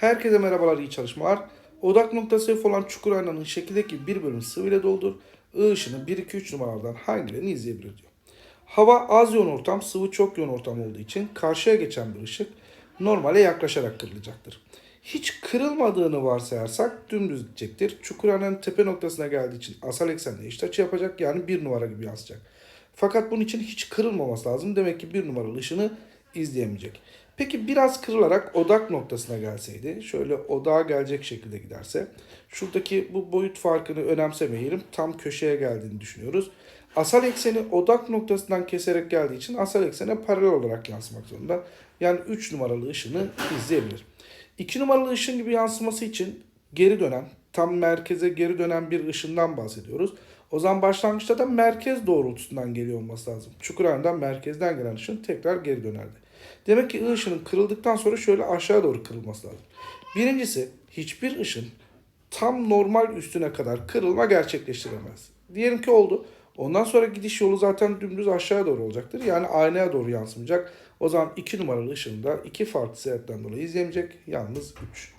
Herkese merhabalar, iyi çalışmalar. Odak noktası F olan çukur aynanın şekildeki bir bölümü sıvıyla doldur. I ışını 1, 2, 3 numaralardan hangilerini izleyebilir diyor. Hava az yoğun ortam, sıvı çok yoğun ortam olduğu için karşıya geçen bir ışık normale yaklaşarak kırılacaktır. Hiç kırılmadığını varsayarsak dümdüz gidecektir. Çukurhanenin tepe noktasına geldiği için asal eksenle eşit açı yapacak yani bir numara gibi yansıyacak. Fakat bunun için hiç kırılmaması lazım. Demek ki bir numaralı ışını izleyemeyecek. Peki biraz kırılarak odak noktasına gelseydi, şöyle odağa gelecek şekilde giderse, şuradaki bu boyut farkını önemsemeyelim, tam köşeye geldiğini düşünüyoruz. Asal ekseni odak noktasından keserek geldiği için asal eksene paralel olarak yansımak zorunda. Yani 3 numaralı ışını izleyebilir. 2 numaralı ışın gibi yansıması için geri dönen, tam merkeze geri dönen bir ışından bahsediyoruz. O zaman başlangıçta da merkez doğrultusundan geliyor olması lazım. Çukurhane'den merkezden gelen ışın tekrar geri dönerdi. Demek ki ışının kırıldıktan sonra şöyle aşağı doğru kırılması lazım. Birincisi hiçbir ışın tam normal üstüne kadar kırılma gerçekleştiremez. Diyelim ki oldu. Ondan sonra gidiş yolu zaten dümdüz aşağı doğru olacaktır. Yani aynaya doğru yansımayacak. O zaman 2 numaralı ışını da iki farklı sebepten dolayı izleyemeyecek. Yalnız 3.